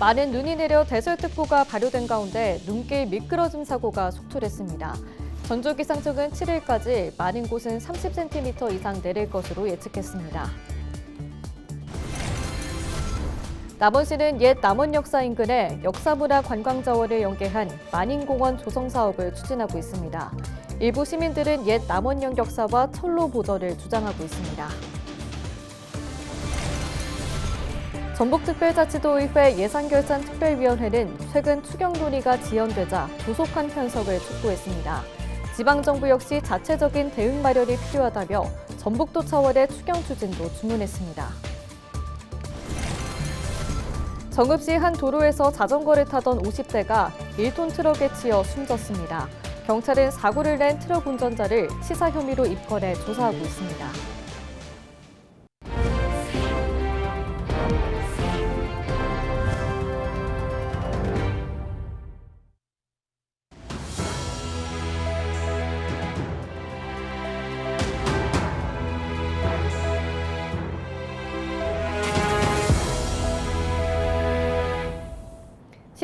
많은 눈이 내려 대설특보가 발효된 가운데 눈길 미끄러짐 사고가 속출했습니다. 전주기상청은 7일까지 많은 곳은 30cm 이상 내릴 것으로 예측했습니다. 남원시는 옛 남원역사 인근에 역사문화 관광자원을 연계한 만인공원 조성 사업을 추진하고 있습니다. 일부 시민들은 옛 남원역 역사와 철로 보전을 주장하고 있습니다. 전북특별자치도의회 예산결산특별위원회는 최근 추경 논의가 지연되자 조속한 편성을 촉구했습니다. 지방정부 역시 자체적인 대응 마련이 필요하다며 전북도 차원의 추경 추진도 주문했습니다. 정읍시 한 도로에서 자전거를 타던 50대가 1톤 트럭에 치여 숨졌습니다. 경찰은 사고를 낸 트럭 운전자를 치사 혐의로 입건해 조사하고 있습니다.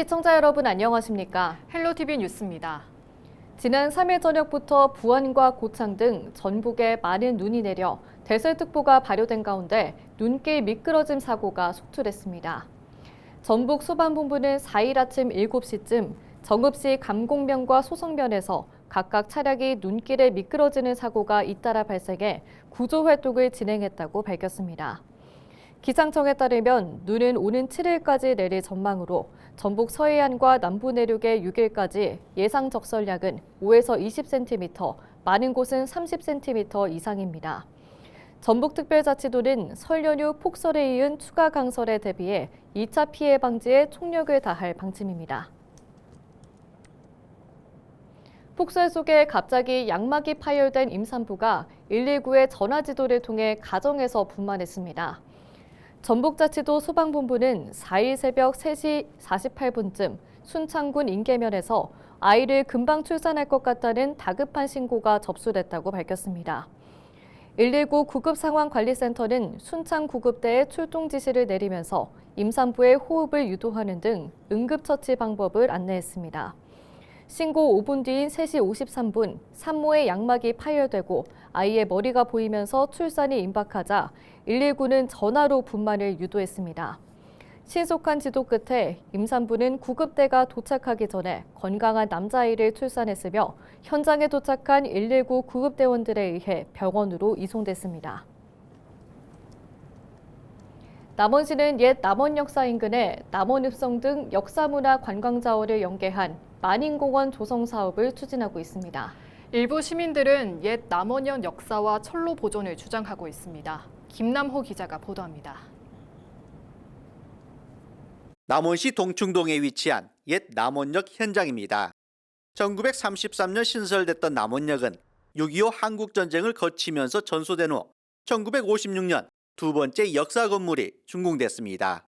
시청자 여러분 안녕하십니까? 헬로티비 뉴스입니다. 지난 3일 저녁부터 부안과 고창 등 전북에 많은 눈이 내려 대설특보가 발효된 가운데 눈길 미끄러짐 사고가 속출했습니다. 전북 소방본부는 4일 아침 7시쯤 정읍시 감곡면과 소성면에서 각각 차량이 눈길에 미끄러지는 사고가 잇따라 발생해 구조 활동을 진행했다고 밝혔습니다. 기상청에 따르면 눈은 오는 7일까지 내릴 전망으로 전북 서해안과 남부 내륙의 6일까지 예상 적설량은 5에서 20cm, 많은 곳은 30cm 이상입니다. 전북특별자치도는 설 연휴 폭설에 이은 추가 강설에 대비해 2차 피해 방지에 총력을 다할 방침입니다. 폭설 속에 갑자기 양막이 파열된 임산부가 119의 전화 지도를 통해 가정에서 분만했습니다. 전북자치도 소방본부는 4일 새벽 3시 48분쯤 순창군 인계면에서 아이를 금방 출산할 것 같다는 다급한 신고가 접수됐다고 밝혔습니다. 119 구급상황관리센터는 순창 구급대에 출동 지시를 내리면서 임산부의 호흡을 유도하는 등 응급처치 방법을 안내했습니다. 신고 5분 뒤인 3시 53분 산모의 양막이 파열되고 아이의 머리가 보이면서 출산이 임박하자 119는 전화로 분만을 유도했습니다. 신속한 지도 끝에 임산부는 구급대가 도착하기 전에 건강한 남자아이를 출산했으며 현장에 도착한 119 구급대원들에 의해 병원으로 이송됐습니다. 남원시는 옛 남원 역사 인근에 남원 읍성 등 역사문화 관광 자원을 연계한 만인공원 조성 사업을 추진하고 있습니다. 일부 시민들은 옛 남원역 역사와 철로 보존을 주장하고 있습니다. 김남호 기자가 보도합니다. 남원시 동충동에 위치한 옛 남원역 현장입니다. 1933년 신설됐던 남원역은 6.25 한국전쟁을 거치면서 전소된 후 1956년 두 번째 역사 건물이 준공됐습니다.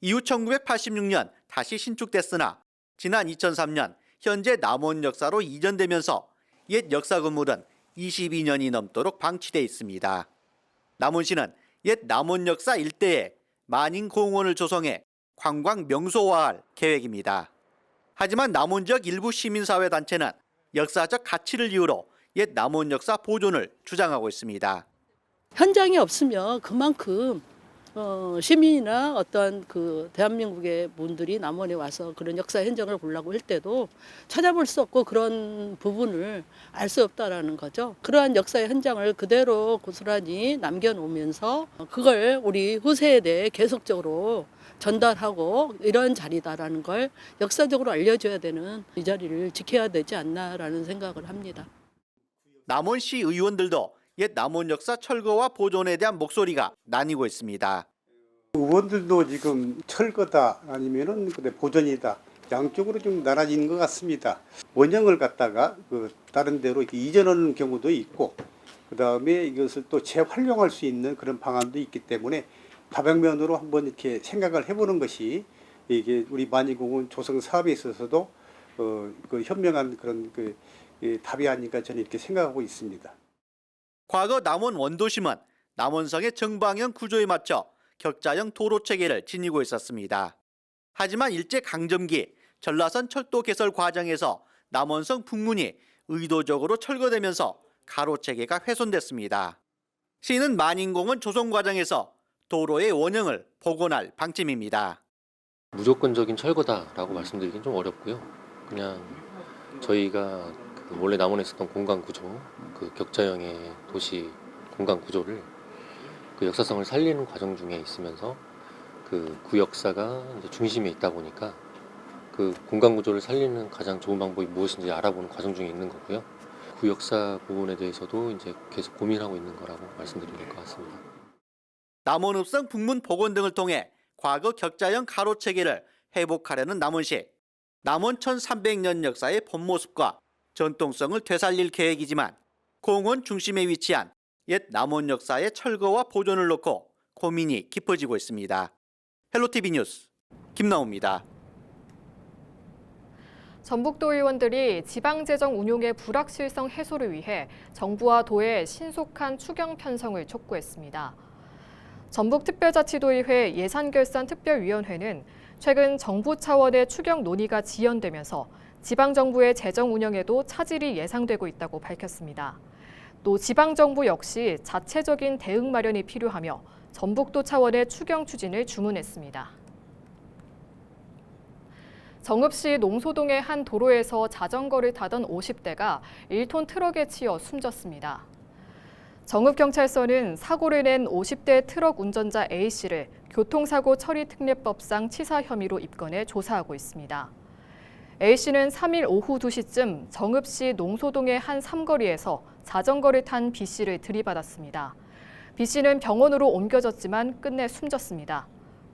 이후 1986년 다시 신축됐으나 지난 2003년 현재 남원역사로 이전되면서 옛 역사 건물은 22년이 넘도록 방치돼 있습니다. 남원시는 옛 남원 역사 일대에 만인 공원을 조성해 관광 명소화할 계획입니다. 하지만 남원 지역 일부 시민사회 단체는 역사적 가치를 이유로 옛 남원 역사 보존을 주장하고 있습니다. 현장이 없으면 그만큼 어, 시민이나 어떤 그 대한민국의 분들이 남원에 와서 그런 역사 현장을 보려고 할 때도 찾아볼 수 없고 그런 부분을 알 수 없다라는 거죠. 그러한 역사의 현장을 그대로 고스란히 남겨놓으면서 그걸 우리 후세에 대해 계속적으로 전달하고 이런 자리다라는 걸 역사적으로 알려줘야 되는 이 자리를 지켜야 되지 않나라는 생각을 합니다. 남원시 의원들도 옛 남원 역사 철거와 보존에 대한 목소리가 나뉘고 있습니다. 의원들도 지금 철거다 아니면은 근데 보존이다 양쪽으로 좀 나눠지는 것 같습니다. 원형을 갖다가 그 다른 데로 이전하는 경우도 있고 그 다음에 이것을 또 재활용할 수 있는 그런 방안도 있기 때문에 다방면으로 한번 이렇게 생각을 해보는 것이 이게 우리 만이공원 조성 사업에 있어서도 어, 그 현명한 그런 그 예, 답이 아닌가 저는 이렇게 생각하고 있습니다. 과거 남원 원도심은 남원성의 정방형 구조에 맞춰 격자형 도로 체계를 지니고 있었습니다. 하지만 일제 강점기 전라선 철도 개설 과정에서 남원성 북문이 의도적으로 철거되면서 가로 체계가 훼손됐습니다. 시는 만인공원 조성 과정에서 도로의 원형을 복원할 방침입니다. 무조건적인 철거다라고 말씀드리긴 좀 어렵고요. 그냥 저희가 그 원래 남원에 있었던 공간 구조, 그 격자형의 도시 공간 구조를 그 역사성을 살리는 과정 중에 있으면서 그 구역사가 이제 중심에 있다 보니까 그 공간 구조를 살리는 가장 좋은 방법이 무엇인지 알아보는 과정 중에 있는 거고요. 구역사 부분에 대해서도 이제 계속 고민하고 있는 거라고 말씀드릴 것 같습니다. 남원읍성 북문 복원 등을 통해 과거 격자형 가로 체계를 회복하려는 남원시. 남원 1300년 역사의 본 모습과 전통성을 되살릴 계획이지만 공원 중심에 위치한 옛 남원 역사의 철거와 보존을 놓고 고민이 깊어지고 있습니다. 헬로티비 뉴스 김나옵니다. 전북도 의원들이 지방재정 운용의 불확실성 해소를 위해 정부와 도의 신속한 추경 편성을 촉구했습니다. 전북특별자치도의회 예산결산특별위원회는 최근 정부 차원의 추경 논의가 지연되면서 지방정부의 재정 운영에도 차질이 예상되고 있다고 밝혔습니다. 또 지방정부 역시 자체적인 대응 마련이 필요하며 전북도 차원의 추경 추진을 주문했습니다. 정읍시 농소동의 한 도로에서 자전거를 타던 50대가 1톤 트럭에 치여 숨졌습니다. 정읍경찰서는 사고를 낸 50대 트럭 운전자 A씨를 교통사고 처리 특례법상 치사 혐의로 입건해 조사하고 있습니다. A씨는 3일 오후 2시쯤 정읍시 농소동의 한 삼거리에서 자전거를 탄 B씨를 들이받았습니다. B씨는 병원으로 옮겨졌지만 끝내 숨졌습니다.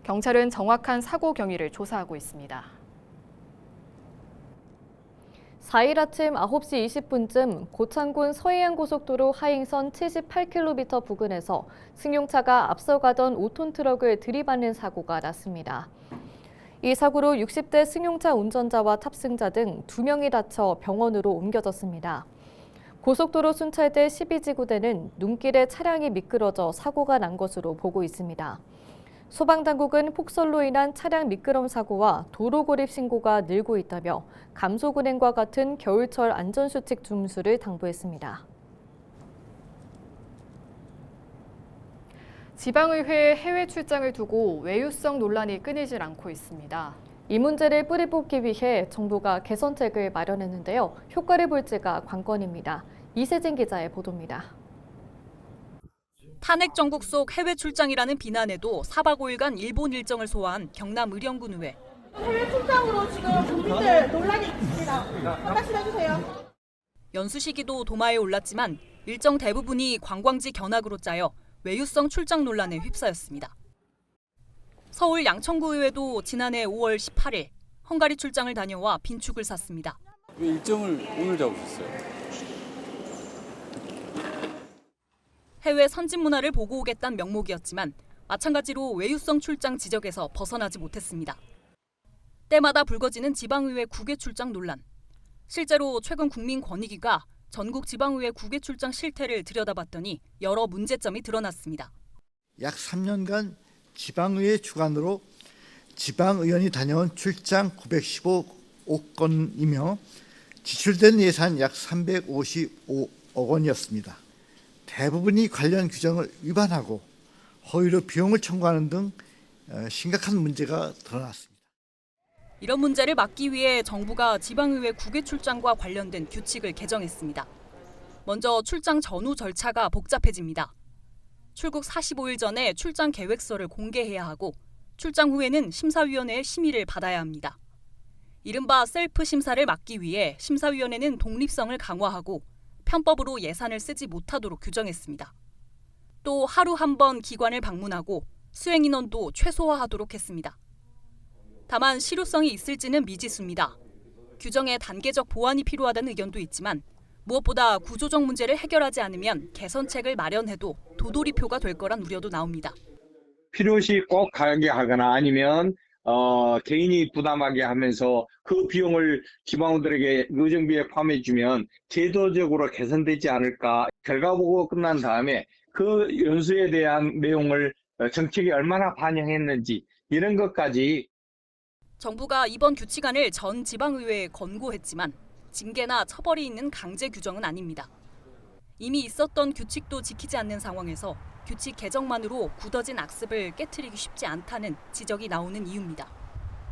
경찰은 정확한 사고 경위를 조사하고 있습니다. 4일 아침 9시 20분쯤 고창군 서해안 고속도로 하행선 78km 부근에서 승용차가 앞서가던 5톤 트럭을 들이받는 사고가 났습니다. 이 사고로 60대 승용차 운전자와 탑승자 등 2명이 다쳐 병원으로 옮겨졌습니다. 고속도로 순찰대 12지구대는 눈길에 차량이 미끄러져 사고가 난 것으로 보고 있습니다. 소방당국은 폭설로 인한 차량 미끄럼 사고와 도로 고립 신고가 늘고 있다며 감소군행과 같은 겨울철 안전수칙 준수를 당부했습니다. 지방의회의 해외 출장을 두고 외유성 논란이 끊이질 않고 있습니다. 이 문제를 뿌리 뽑기 위해 정부가 개선책을 마련했는데요. 효과를 볼지가 관건입니다. 이세진 기자의 보도입니다. 탄핵 정국 속 해외 출장이라는 비난에도 4박 5일간 일본 일정을 소화한 경남 의령군 의회. 해외 출장으로 지금 국민들 논란이 있습니다. 한 말씀 해주세요. 연수 시기도 도마에 올랐지만 일정 대부분이 관광지 견학으로 짜여 외유성 출장 논란에 휩싸였습니다. 서울 양천구 의회도 지난해 5월 18일 헝가리 출장을 다녀와 빈축을 샀습니다. 왜 일정을 오늘 잡으셨어요? 해외 선진 문화를 보고 오겠다는 명목이었지만 마찬가지로 외유성 출장 지적에서 벗어나지 못했습니다. 때마다 불거지는 지방의회 국외 출장 논란. 실제로 최근 국민권익위가 전국 지방의회 국외 출장 실태를 들여다봤더니 여러 문제점이 드러났습니다. 약 3년간 지방의회 주관으로 지방의원이 다녀온 출장 915억 건이며 지출된 예산 약 355억 원이었습니다. 대부분이 관련 규정을 위반하고 허위로 비용을 청구하는 등 어, 심각한 문제가 드러났습니다. 이런 문제를 막기 위해 정부가 지방의회 국외 출장과 관련된 규칙을 개정했습니다. 먼저 출장 전후 절차가 복잡해집니다. 출국 45일 전에 출장 계획서를 공개해야 하고 출장 후에는 심사위원회의 심의를 받아야 합니다. 이른바 셀프 심사를 막기 위해 심사위원회는 독립성을 강화하고 편법으로 예산을 쓰지 못하도록 규정했습니다. 또 하루 한 번 기관을 방문하고 수행 인원도 최소화하도록 했습니다. 다만 실효성이 있을지는 미지수입니다. 규정에 단계적 보완이 필요하다는 의견도 있지만 무엇보다 구조적 문제를 해결하지 않으면 개선책을 마련해도 도돌이표가 될 거란 우려도 나옵니다. 필요시 꼭 가게 하거나 아니면 어, 개인이 부담하게 하면서 그 비용을 지방원들에게 의정비에 포함해주면 제도적으로 개선되지 않을까. 결과 보고 끝난 다음에 그 연수에 대한 내용을 어, 정책이 얼마나 반영했는지 이런 것까지 정부가 이번 규칙안을 전 지방의회에 권고했지만 징계나 처벌이 있는 강제 규정은 아닙니다. 이미 있었던 규칙도 지키지 않는 상황에서 규칙 개정만으로 굳어진 악습을 깨트리기 쉽지 않다는 지적이 나오는 이유입니다.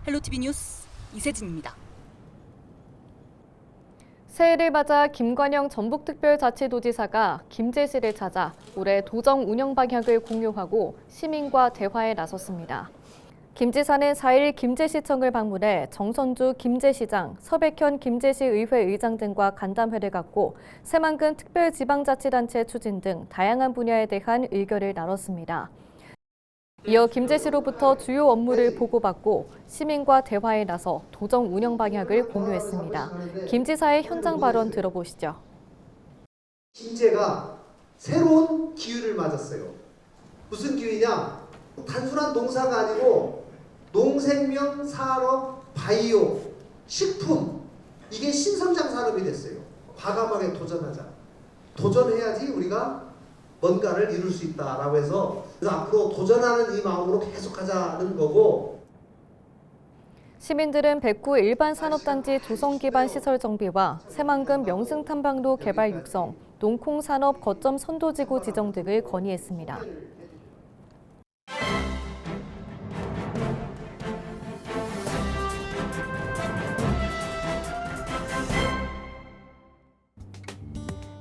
헬로티비 뉴스 이세진입니다. 새해를 맞아 김관영 전북특별자치도지사가 김제시를 찾아 올해 도정 운영 방향을 공유하고 시민과 대화에 나섰습니다. 김 지사는 4일 김제시청을 방문해 정선주 김제시장, 서백현 김제시의회 의장 등과 간담회를 갖고 새만금 특별지방자치단체 추진 등 다양한 분야에 대한 의견을 나눴습니다. 이어 김제시로부터 주요 업무를 보고받고 시민과 대화에 나서 도정 운영 방향을 공유했습니다. 김 지사의 현장 발언 들어보시죠. 김제가 새로운 기회를 맞았어요. 무슨 기회냐? 단순한 농사가 아니고 농생명 산업, 바이오, 식품 이게 신성장 산업이 됐어요. 과감하게 도전하자. 도전해야지 우리가 뭔가를 이룰 수 있다라고 해서 앞으로 도전하는 이 마음으로 계속하자는 거고 시민들은 백구 일반 산업단지 조성 기반 시설 정비와 새만금 명승 탐방로 개발 육성, 농콩 산업 거점 선도지구 지정 등을 건의했습니다.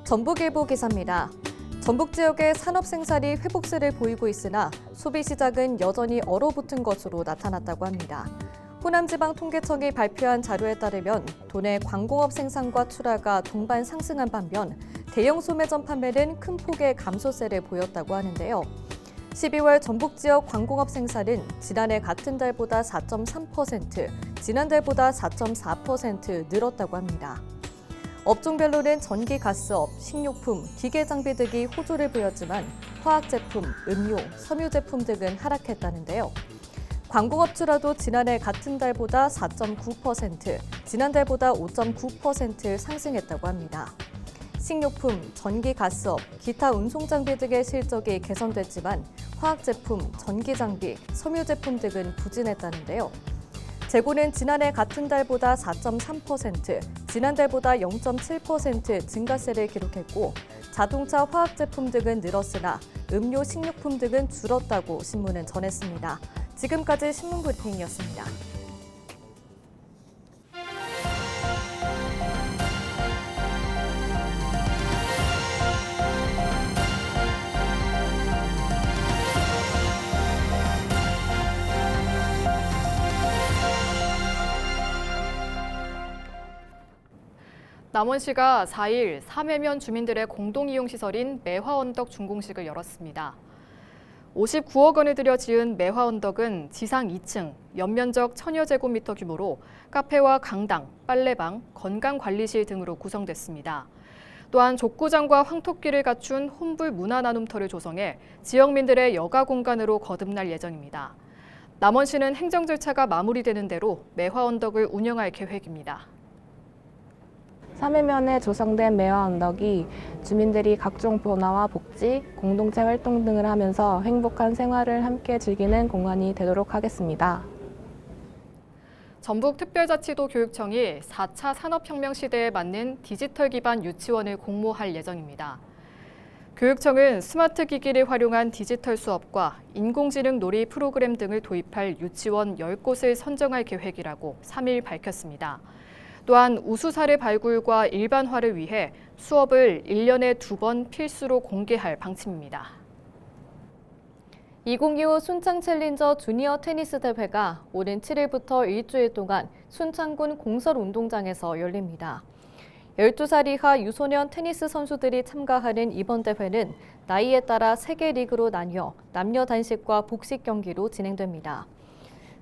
전북일보 기사입니다. 전북 지역의 산업 생산이 회복세를 보이고 있으나 소비 시장은 여전히 얼어붙은 것으로 나타났다고 합니다. 호남지방통계청이 발표한 자료에 따르면 도내 광공업 생산과 출하가 동반 상승한 반면 대형 소매점 판매는 큰 폭의 감소세를 보였다고 하는데요. 12월 전북 지역 광공업 생산은 지난해 같은 달보다 4.3%, 지난달보다 4.4% 늘었다고 합니다. 업종별로는 전기 가스업, 식료품, 기계 장비 등이 호조를 보였지만 화학 제품, 음료, 섬유 제품 등은 하락했다는데요. 광공업 출하도 지난해 같은 달보다 4.9%, 지난달보다 5.9% 상승했다고 합니다. 식료품, 전기 가스업, 기타 운송 장비 등의 실적이 개선됐지만 화학 제품, 전기 장비, 섬유 제품 등은 부진했다는데요. 재고는 지난해 같은 달보다 4.3%, 지난달보다 0.7% 증가세를 기록했고 자동차 화학 제품 등은 늘었으나 음료, 식료품 등은 줄었다고 신문은 전했습니다. 지금까지 신문 브리핑이었습니다. 남원시가 4일 삼해면 주민들의 공동이용시설인 매화언덕 준공식을 열었습니다. 59억 원을 들여 지은 매화언덕은 지상 2층, 연면적 천여 제곱미터 규모로 카페와 강당, 빨래방, 건강관리실 등으로 구성됐습니다. 또한 족구장과 황토길을 갖춘 홈불 문화 나눔터를 조성해 지역민들의 여가 공간으로 거듭날 예정입니다. 남원시는 행정 절차가 마무리되는 대로 매화언덕을 운영할 계획입니다. 3회면에 조성된 매화 언덕이 주민들이 각종 변화와 복지, 공동체 활동 등을 하면서 행복한 생활을 함께 즐기는 공간이 되도록 하겠습니다. 전북특별자치도 교육청이 4차 산업혁명 시대에 맞는 디지털 기반 유치원을 공모할 예정입니다. 교육청은 스마트 기기를 활용한 디지털 수업과 인공지능 놀이 프로그램 등을 도입할 유치원 10곳을 선정할 계획이라고 3일 밝혔습니다. 또한 우수 사례 발굴과 일반화를 위해 수업을 1년에 두 번 필수로 공개할 방침입니다. 2025 순창 챌린저 주니어 테니스 대회가 오는 7일부터 일주일 동안 순창군 공설 운동장에서 열립니다. 12살 이하 유소년 테니스 선수들이 참가하는 이번 대회는 나이에 따라 세개 리그로 나뉘어 남녀 단식과 복식 경기로 진행됩니다.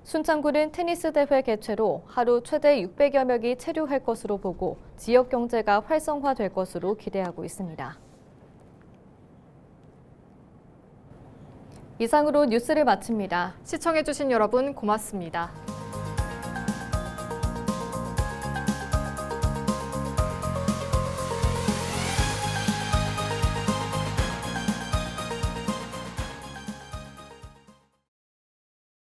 순창군은 테니스 대회 개최로 하루 최대 600여 명이 체류할 것으로 보고 지역 경제가 활성화될 것으로 기대하고 있습니다. 이상으로 뉴스를 마칩니다. 시청해주신 여러분 고맙습니다.